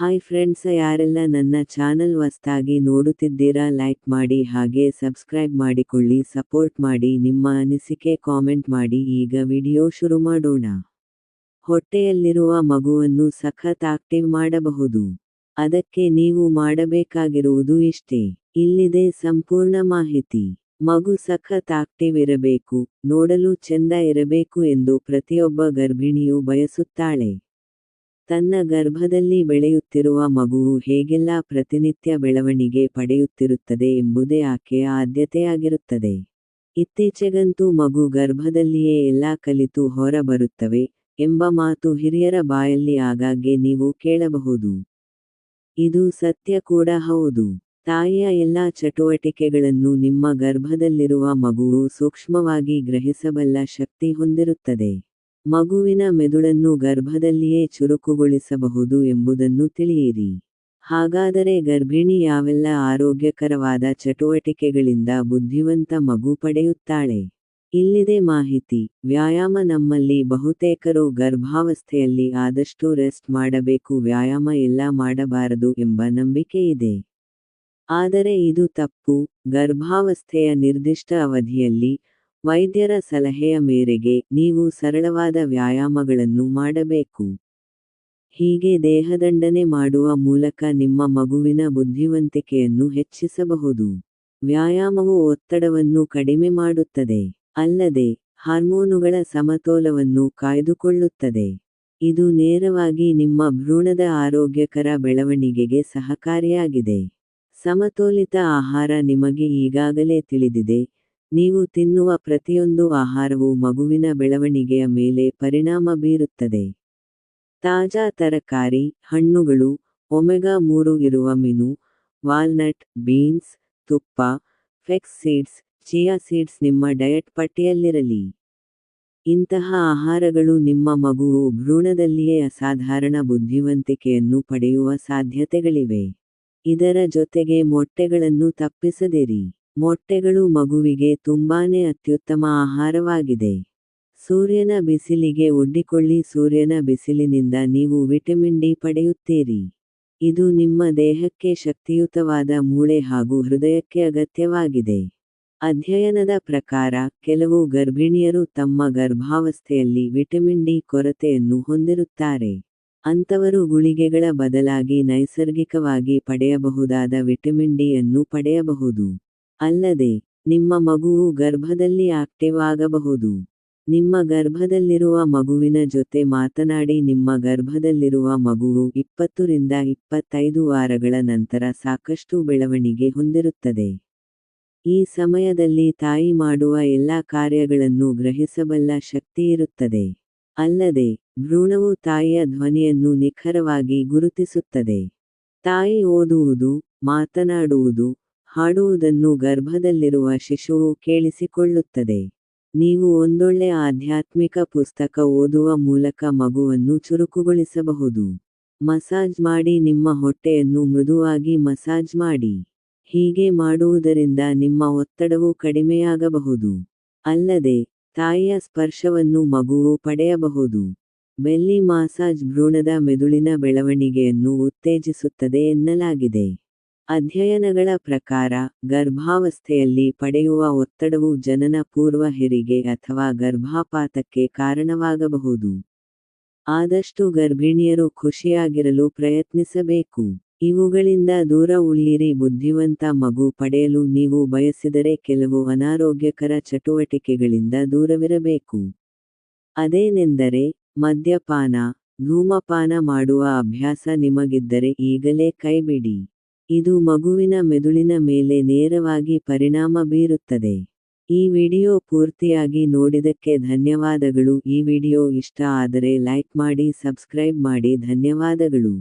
Hi friends ಯಾರೆಲ್ಲ ನನ್ನ channel ಹೊಸ್ತಾಗಿ ನೋಡುತ್ತಿದ್ದೀರಾ ಲೈಕ್ ಮಾಡಿ, ಹಾಗೆ ಸಬ್ಸ್ಕ್ರೈಬ್ ಮಾಡಿಕೊಳ್ಳಿ ಸಪೋರ್ಟ್ ಮಾಡಿ, ನಿಮ್ಮ ಅನಿಸಿಕೆ ಕಾಮೆಂಟ್ ಮಾಡಿ, ಈಗ ವಿಡಿಯೋ ಶುರು ಮಾಡೋಣ. ಹೊಟ್ಟೆಯಲ್ಲಿರುವ ಮಗುವನ್ನು ಸಖತ್ ಆಕ್ಟಿವ್ ಮಾಡಬಹುದು. ಅದಕ್ಕೆ ನೀವು ಮಾಡಬೇಕಾಗಿರುವುದು ಇಷ್ಟೇ. ಇಲ್ಲಿದೆ ಸಂಪೂರ್ಣ ಮಾಹಿತಿ. ಮಗು ಸಖತ್ ಆಕ್ಟಿವ್ ಇರಬೇಕು, ನೋಡಲು ಚೆಂದ ಇರಬೇಕು ಎಂದು ಪ್ರತಿಯೊಬ್ಬ ಗರ್ಭಿಣಿಯು ಬಯಸುತ್ತಾಳೆ. ತನ್ನ ಗರ್ಭದಲ್ಲಿ ಬೆಳೆಯುತ್ತಿರುವ ಮಗುವು ಹೇಗೆಲ್ಲ ಪ್ರತಿನಿತ್ಯ ಬೆಳವಣಿಗೆ ಪಡೆಯುತ್ತಿರುತ್ತದೆ ಎಂಬುದೇ ಆಕೆಯ ಆದ್ಯತೆಯಾಗಿರುತ್ತದೆ. ಇತ್ತೀಚೆಗಂತೂ ಮಗು ಗರ್ಭದಲ್ಲಿಯೇ ಎಲ್ಲ ಕಲಿತು ಹೊರಬರುತ್ತವೆ ಎಂಬ ಮಾತು ಹಿರಿಯರ ಬಾಯಲ್ಲಿ ಆಗಾಗ್ಗೆ ನೀವು ಕೇಳಬಹುದು. ಇದು ಸತ್ಯ ಕೂಡ ಹೌದು. ತಾಯಿಯ ಎಲ್ಲ ಚಟುವಟಿಕೆಗಳನ್ನು ನಿಮ್ಮ ಗರ್ಭದಲ್ಲಿರುವ ಮಗುವು ಸೂಕ್ಷ್ಮವಾಗಿ ಗ್ರಹಿಸಬಲ್ಲ ಶಕ್ತಿ ಹೊಂದಿರುತ್ತದೆ. ಮಗುವಿನ ಮೆದುಳನ್ನು ಗರ್ಭದಲ್ಲಿಯೇ ಚುರುಕುಗೊಳಿಸಬಹುದು ಎಂಬುದನ್ನು ತಿಳಿಯಿರಿ. ಹಾಗಾದರೆ ಗರ್ಭಿಣಿ ಯಾವೆಲ್ಲ ಆರೋಗ್ಯಕರವಾದ ಚಟುವಟಿಕೆಗಳಿಂದ ಬುದ್ಧಿವಂತ ಮಗು ಪಡೆಯುತ್ತಾಳೆ? ಇಲ್ಲಿದೆ ಮಾಹಿತಿ. ವ್ಯಾಯಾಮ ನಮ್ಮಲ್ಲಿ ಬಹುತೇಕರು ಗರ್ಭಾವಸ್ಥೆಯಲ್ಲಿ ಆದಷ್ಟು ರೆಸ್ಟ್ ಮಾಡಬೇಕು, ವ್ಯಾಯಾಮ ಎಲ್ಲ ಮಾಡಬಾರದು ಎಂಬ ನಂಬಿಕೆ ಇದೆ. ಆದರೆ ಇದು ತಪ್ಪು. ಗರ್ಭಾವಸ್ಥೆಯ ನಿರ್ದಿಷ್ಟ ಅವಧಿಯಲ್ಲಿ ವೈದ್ಯರ ಸಲಹೆಯ ಮೇರೆಗೆ ನೀವು ಸರಳವಾದ ವ್ಯಾಯಾಮಗಳನ್ನು ಮಾಡಬೇಕು. ಹೀಗೆ ದೇಹದಂಡನೆ ಮಾಡುವ ಮೂಲಕ ನಿಮ್ಮ ಮಗುವಿನ ಬುದ್ಧಿವಂತಿಕೆಯನ್ನು ಹೆಚ್ಚಿಸಬಹುದು. ವ್ಯಾಯಾಮವು ಒತ್ತಡವನ್ನು ಕಡಿಮೆ ಮಾಡುತ್ತದೆ, ಅಲ್ಲದೆ ಹಾರ್ಮೋನುಗಳ ಸಮತೋಲವನ್ನು ಕಾಯ್ದುಕೊಳ್ಳುತ್ತದೆ. ಇದು ನೇರವಾಗಿ ನಿಮ್ಮ ಭ್ರೂಣದ ಆರೋಗ್ಯಕರ ಬೆಳವಣಿಗೆಗೆ ಸಹಕಾರಿಯಾಗಿದೆ. ಸಮತೋಲಿತ ಆಹಾರ ನಿಮಗೆ ಈಗಾಗಲೇ ತಿಳಿದಿದೆ ನೀವು ತಿನ್ನುವ ಪ್ರತಿಯೊಂದು ಆಹಾರವು ಮಗುವಿನ ಬೆಳವಣಿಗೆಯ ಮೇಲೆ ಪರಿಣಾಮ ಬೀರುತ್ತದೆ. ತಾಜಾ ತರಕಾರಿ, ಹಣ್ಣುಗಳು, ಒಮೆಗಾ ಮೂರು ಇರುವ ಮೀನು, ವಾಲ್ನಟ್, ಬೀನ್ಸ್, ತುಪ್ಪ ಫೆಕ್ಸ್ ಸೀಡ್ಸ್, ಚಿಯಾ ಸೀಡ್ಸ್ ನಿಮ್ಮ ಡಯಟ್ ಪಟ್ಟಿಯಲ್ಲಿರಲಿ. ಇಂತಹ ಆಹಾರಗಳು ನಿಮ್ಮ ಮಗುವು ಭ್ರೂಣದಲ್ಲಿಯೇ ಅಸಾಧಾರಣ ಬುದ್ಧಿವಂತಿಕೆಯನ್ನು ಪಡೆಯುವ ಸಾಧ್ಯತೆಗಳಿವೆ. ಇದರ ಜೊತೆಗೆ ಮೊಟ್ಟೆಗಳನ್ನು ತಪ್ಪಿಸದಿರಿ. ಮೊಟ್ಟೆಗಳು ಮಗುವಿಗೆ ತುಂಬಾನೇ ಅತ್ಯುತ್ತಮ ಆಹಾರವಾಗಿದೆ. ಸೂರ್ಯನ ಬಿಸಿಲಿಗೆ ಒಡ್ಡಿಕೊಳ್ಳಿ, ಸೂರ್ಯನ ಬಿಸಿಲಿನಿಂದ ನೀವು ವಿಟಮಿನ್ ಡಿ ಪಡೆಯುತ್ತೀರಿ. ಇದು ನಿಮ್ಮ ದೇಹಕ್ಕೆ ಶಕ್ತಿಯುತವಾದ ಮೂಳೆ ಹಾಗೂ ಹೃದಯಕ್ಕೆ ಅಗತ್ಯವಾಗಿದೆ. ಅಧ್ಯಯನದ ಪ್ರಕಾರ, ಕೆಲವು ಗರ್ಭಿಣಿಯರು ತಮ್ಮ ಗರ್ಭಾವಸ್ಥೆಯಲ್ಲಿ ವಿಟಮಿನ್ ಡಿ ಕೊರತೆಯನ್ನು ಹೊಂದಿರುತ್ತಾರೆ. ಅಂತವರು ಗುಳಿಗೆಗಳ ಬದಲಾಗಿ ನೈಸರ್ಗಿಕವಾಗಿ ಪಡೆಯಬಹುದಾದ ವಿಟಮಿನ್ ಡಿ ಅನ್ನು ಪಡೆಯಬಹುದು. ಅಲ್ಲದೆ, ನಿಮ್ಮ ಮಗುವು ಗರ್ಭದಲ್ಲಿ ಆಕ್ಟಿವ್ ಆಗಬಹುದು. ನಿಮ್ಮ ಗರ್ಭದಲ್ಲಿರುವ ಮಗುವಿನ ಜೊತೆ ಮಾತನಾಡಿ ನಿಮ್ಮ ಗರ್ಭದಲ್ಲಿರುವ ಮಗುವು ಇಪ್ಪತ್ತರಿಂದ ಇಪ್ಪತ್ತೈದು ವಾರಗಳ ನಂತರ ಸಾಕಷ್ಟು ಬೆಳವಣಿಗೆ ಹೊಂದಿರುತ್ತದೆ. ಈ ಸಮಯದಲ್ಲಿ ತಾಯಿ ಮಾಡುವ ಎಲ್ಲಾ ಕಾರ್ಯಗಳನ್ನು ಗ್ರಹಿಸಬಲ್ಲ ಶಕ್ತಿಯಿರುತ್ತದೆ ಅಲ್ಲದೆ, ಭ್ರೂಣವು ತಾಯಿಯ ಧ್ವನಿಯನ್ನು ನಿಖರವಾಗಿ ಗುರುತಿಸುತ್ತದೆ. ತಾಯಿ ಓದುವುದು, ಮಾತನಾಡುವುದು ಹಾಡುವುದನ್ನು ಗರ್ಭದಲ್ಲಿರುವ ಶಿಶುವು ಕೇಳಿಸಿಕೊಳ್ಳುತ್ತದೆ. ನೀವು ಒಂದೊಳ್ಳೆ ಆಧ್ಯಾತ್ಮಿಕ ಪುಸ್ತಕ ಓದುವ ಮೂಲಕ ಮಗುವನ್ನು ಚುರುಕುಗೊಳಿಸಬಹುದು. ಮಸಾಜ್ ಮಾಡಿ ನಿಮ್ಮ ಹೊಟ್ಟೆಯನ್ನು ಮೃದುವಾಗಿ ಮಸಾಜ್ ಮಾಡಿ. ಹೀಗೆ ಮಾಡುವುದರಿಂದ ನಿಮ್ಮ ಒತ್ತಡವು ಕಡಿಮೆಯಾಗಬಹುದು. ಅಲ್ಲದೆ, ತಾಯಿಯ ಸ್ಪರ್ಶವನ್ನು ಮಗುವು ಪಡೆಯಬಹುದು. ಬೆಲ್ಲಿ ಮಾಸಾಜ್ ಭ್ರೂಣದ ಮೆದುಳಿನ ಬೆಳವಣಿಗೆಯನ್ನು ಉತ್ತೇಜಿಸುತ್ತದೆ ಎನ್ನಲಾಗಿದೆ. ಅಧ್ಯಯನಗಳ ಪ್ರಕಾರ, ಗರ್ಭಾವಸ್ಥೆಯಲ್ಲಿ ಪಡೆಯುವ ಒತ್ತಡವು ಜನನ ಪೂರ್ವ ಹೆರಿಗೆ ಅಥವಾ ಗರ್ಭಾಪಾತಕ್ಕೆ ಕಾರಣವಾಗಬಹುದು. ಆದಷ್ಟು ಗರ್ಭಿಣಿಯರು ಖುಷಿಯಾಗಿರಲು ಪ್ರಯತ್ನಿಸಬೇಕು. ಇವುಗಳಿಂದ ದೂರ ಉಳಿಯಿರಿ, ಬುದ್ಧಿವಂತ ಮಗು ಪಡೆಯಲು ನೀವು ಬಯಸಿದರೆ ಕೆಲವು ಅನಾರೋಗ್ಯಕರ ಚಟುವಟಿಕೆಗಳಿಂದ ದೂರವಿರಬೇಕು. ಅದೇನೆಂದರೆ, ಮದ್ಯಪಾನ, ಧೂಮಪಾನ ಮಾಡುವ ಅಭ್ಯಾಸ ನಿಮಗಿದ್ದರೆ ಈಗಲೇ ಕೈಬಿಡಿ. ಇದು ಮಗುವಿನ ಮೆದುಳಿನ ಮೇಲೆ ನೇರವಾಗಿ ಪರಿಣಾಮ ಬೀರುತ್ತದೆ. ಈ ವಿಡಿಯೋ ಪೂರ್ತಿಯಾಗಿ ನೋಡಿದಕ್ಕೆ ಧನ್ಯವಾದಗಳು. ಈ ವಿಡಿಯೋ ಇಷ್ಟ ಆದರೆ ಲೈಕ್ ಮಾಡಿ, ಸಬ್ಸ್ಕ್ರೈಬ್ ಮಾಡಿ. ಧನ್ಯವಾದಗಳು.